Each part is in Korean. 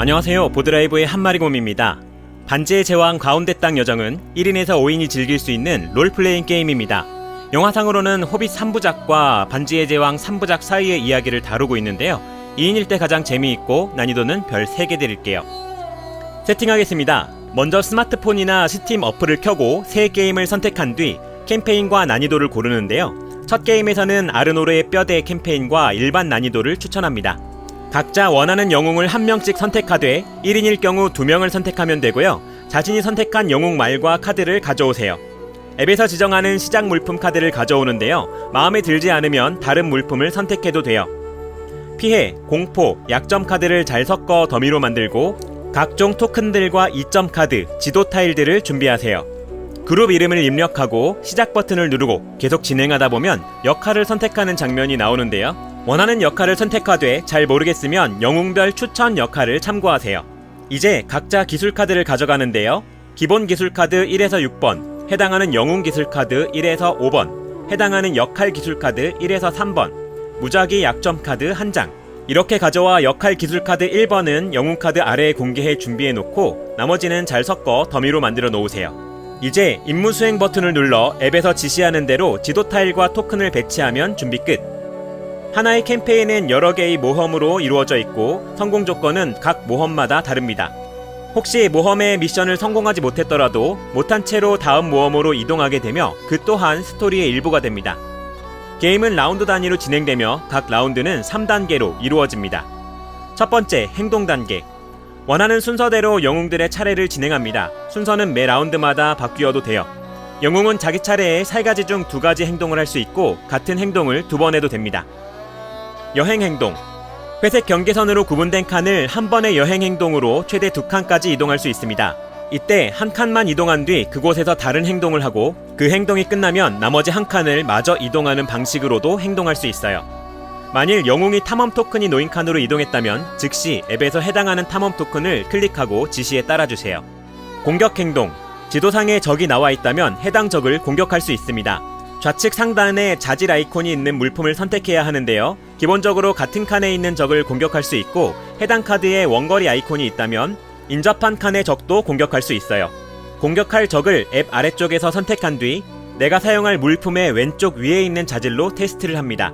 안녕하세요. 보드라이브의 한마리곰입니다. 반지의 제왕 가운데 땅 여정은 1인에서 5인이 즐길 수 있는 롤플레잉 게임입니다. 영화상으로는 호빗 3부작과 반지의 제왕 3부작 사이의 이야기를 다루고 있는데요. 2인일 때 가장 재미있고 난이도는 별 3개 드릴게요. 세팅하겠습니다. 먼저 스마트폰이나 스팀 어플을 켜고 새 게임을 선택한 뒤 캠페인과 난이도를 고르는데요. 첫 게임에서는 아르노르의 뼈대 캠페인과 일반 난이도를 추천합니다. 각자 원하는 영웅을 한 명씩 선택하되 1인일 경우 2명을 선택하면 되고요. 자신이 선택한 영웅 말과 카드를 가져오세요. 앱에서 지정하는 시작 물품 카드를 가져오는데요. 마음에 들지 않으면 다른 물품을 선택해도 돼요. 피해, 공포, 약점 카드를 잘 섞어 더미로 만들고 각종 토큰들과 이점 카드, 지도 타일들을 준비하세요. 그룹 이름을 입력하고 시작 버튼을 누르고 계속 진행하다 보면 역할을 선택하는 장면이 나오는데요. 원하는 역할을 선택하되 잘 모르겠으면 영웅별 추천 역할을 참고하세요. 이제 각자 기술 카드를 가져가는데요. 기본 기술 카드 1에서 6번, 해당하는 영웅 기술 카드 1에서 5번, 해당하는 역할 기술 카드 1에서 3번, 무작위 약점 카드 1장. 이렇게 가져와 역할 기술 카드 1번은 영웅 카드 아래에 공개해 준비해 놓고 나머지는 잘 섞어 더미로 만들어 놓으세요. 이제 임무 수행 버튼을 눌러 앱에서 지시하는 대로 지도 타일과 토큰을 배치하면 준비 끝. 하나의 캠페인은 여러 개의 모험으로 이루어져 있고 성공 조건은 각 모험마다 다릅니다. 혹시 모험의 미션을 성공하지 못했더라도 못한 채로 다음 모험으로 이동하게 되며 그 또한 스토리의 일부가 됩니다. 게임은 라운드 단위로 진행되며 각 라운드는 3단계로 이루어집니다. 첫 번째, 행동 단계. 원하는 순서대로 영웅들의 차례를 진행합니다. 순서는 매 라운드마다 바뀌어도 돼요. 영웅은 자기 차례에 세 가지 중 두 가지 행동을 할 수 있고 같은 행동을 두 번 해도 됩니다. 여행 행동. 회색 경계선으로 구분된 칸을 한 번의 여행 행동으로 최대 두 칸까지 이동할 수 있습니다. 이때 한 칸만 이동한 뒤 그곳에서 다른 행동을 하고 그 행동이 끝나면 나머지 한 칸을 마저 이동하는 방식으로도 행동할 수 있어요. 만일 영웅이 탐험 토큰이 놓인 칸으로 이동했다면 즉시 앱에서 해당하는 탐험 토큰을 클릭하고 지시에 따라주세요. 공격 행동. 지도상에 적이 나와 있다면 해당 적을 공격할 수 있습니다. 좌측 상단에 자질 아이콘이 있는 물품을 선택해야 하는데요. 기본적으로 같은 칸에 있는 적을 공격할 수 있고 해당 카드에 원거리 아이콘이 있다면 인접한 칸의 적도 공격할 수 있어요. 공격할 적을 앱 아래쪽에서 선택한 뒤 내가 사용할 물품의 왼쪽 위에 있는 자질로 테스트를 합니다.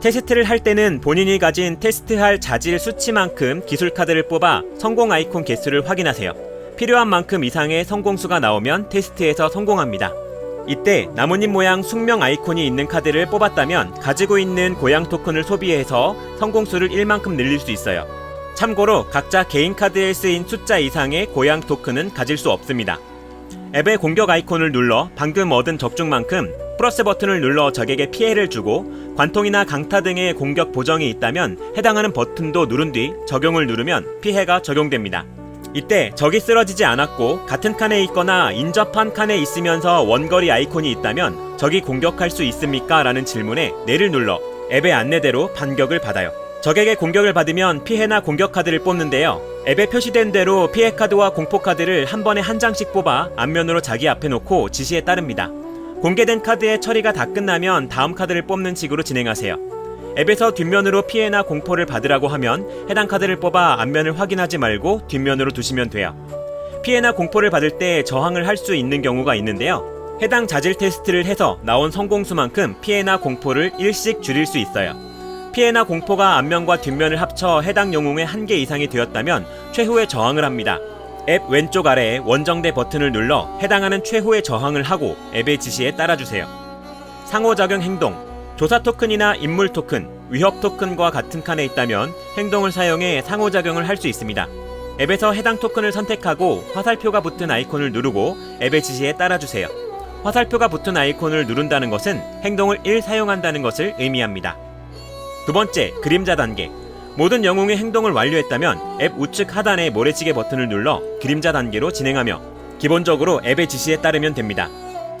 테스트를 할 때는 본인이 가진 테스트할 자질 수치만큼 기술 카드를 뽑아 성공 아이콘 개수를 확인하세요. 필요한 만큼 이상의 성공수가 나오면 테스트에서 성공합니다. 이때 나뭇잎 모양 숙명 아이콘이 있는 카드를 뽑았다면 가지고 있는 고양 토큰을 소비해서 성공수를 1만큼 늘릴 수 있어요. 참고로 각자 개인 카드에 쓰인 숫자 이상의 고양 토큰은 가질 수 없습니다. 앱의 공격 아이콘을 눌러 방금 얻은 적중만큼 플러스 버튼을 눌러 적에게 피해를 주고 관통이나 강타 등의 공격 보정이 있다면 해당하는 버튼도 누른 뒤 적용을 누르면 피해가 적용됩니다. 이때 적이 쓰러지지 않았고 같은 칸에 있거나 인접한 칸에 있으면서 원거리 아이콘이 있다면 적이 공격할 수 있습니까? 라는 질문에 네를 눌러 앱의 안내대로 반격을 받아요. 적에게 공격을 받으면 피해나 공격 카드를 뽑는데요. 앱에 표시된 대로 피해 카드와 공포 카드를 한 번에 한 장씩 뽑아 앞면으로 자기 앞에 놓고 지시에 따릅니다. 공개된 카드의 처리가 다 끝나면 다음 카드를 뽑는 식으로 진행하세요. 앱에서 뒷면으로 피해나 공포를 받으라고 하면 해당 카드를 뽑아 앞면을 확인하지 말고 뒷면으로 두시면 돼요. 피해나 공포를 받을 때 저항을 할 수 있는 경우가 있는데요. 해당 자질 테스트를 해서 나온 성공수만큼 피해나 공포를 일씩 줄일 수 있어요. 피해나 공포가 앞면과 뒷면을 합쳐 해당 영웅의 한 개 이상이 되었다면 최후의 저항을 합니다. 앱 왼쪽 아래에 원정대 버튼을 눌러 해당하는 최후의 저항을 하고 앱의 지시에 따라주세요. 상호작용 행동 조사 토큰이나 인물 토큰, 위협 토큰과 같은 칸에 있다면 행동을 사용해 상호작용을 할 수 있습니다. 앱에서 해당 토큰을 선택하고 화살표가 붙은 아이콘을 누르고 앱의 지시에 따라주세요. 화살표가 붙은 아이콘을 누른다는 것은 행동을 1 사용한다는 것을 의미합니다. 두 번째, 그림자 단계. 모든 영웅의 행동을 완료했다면 앱 우측 하단의 모래시계 버튼을 눌러 그림자 단계로 진행하며 기본적으로 앱의 지시에 따르면 됩니다.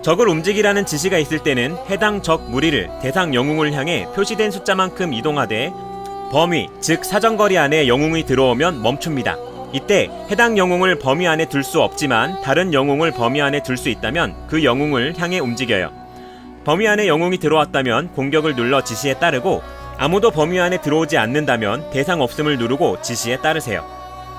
적을 움직이라는 지시가 있을 때는 해당 적 무리를 대상 영웅을 향해 표시된 숫자만큼 이동하되 범위, 즉 사정거리 안에 영웅이 들어오면 멈춥니다. 이때 해당 영웅을 범위 안에 둘 수 없지만 다른 영웅을 범위 안에 둘 수 있다면 그 영웅을 향해 움직여요. 범위 안에 영웅이 들어왔다면 공격을 눌러 지시에 따르고 아무도 범위 안에 들어오지 않는다면 대상 없음을 누르고 지시에 따르세요.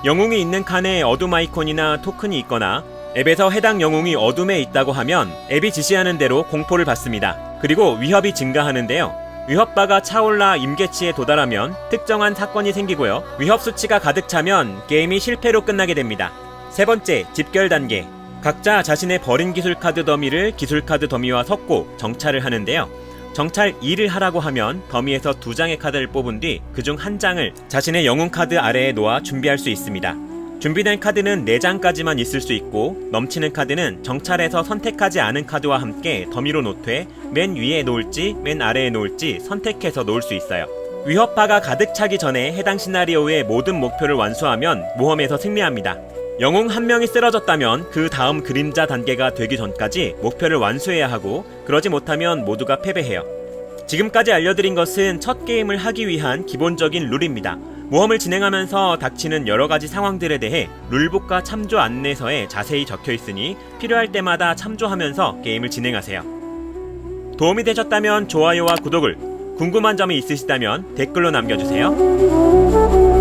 영웅이 있는 칸에 어둠 아이콘이나 토큰이 있거나 앱에서 해당 영웅이 어둠에 있다고 하면 앱이 지시하는 대로 공포를 받습니다. 그리고 위협이 증가하는데요. 위협바가 차올라 임계치에 도달하면 특정한 사건이 생기고요. 위협 수치가 가득 차면 게임이 실패로 끝나게 됩니다. 세 번째, 집결 단계. 각자 자신의 버린 기술 카드 더미를 기술 카드 더미와 섞고 정찰을 하는데요. 정찰 2를 하라고 하면 더미에서 두 장의 카드를 뽑은 뒤 그중 한 장을 자신의 영웅 카드 아래에 놓아 준비할 수 있습니다. 준비된 카드는 4장까지만 있을 수 있고 넘치는 카드는 정찰에서 선택하지 않은 카드와 함께 더미로 놓되 맨 위에 놓을지 맨 아래에 놓을지 선택해서 놓을 수 있어요. 위협파가 가득 차기 전에 해당 시나리오의 모든 목표를 완수하면 모험에서 승리합니다. 영웅 한 명이 쓰러졌다면 그 다음 그림자 단계가 되기 전까지 목표를 완수해야 하고 그러지 못하면 모두가 패배해요. 지금까지 알려드린 것은 첫 게임을 하기 위한 기본적인 룰입니다. 모험을 진행하면서 닥치는 여러 가지 상황들에 대해 룰북과 참조 안내서에 자세히 적혀 있으니 필요할 때마다 참조하면서 게임을 진행하세요. 도움이 되셨다면 좋아요와 구독을, 궁금한 점이 있으시다면 댓글로 남겨주세요.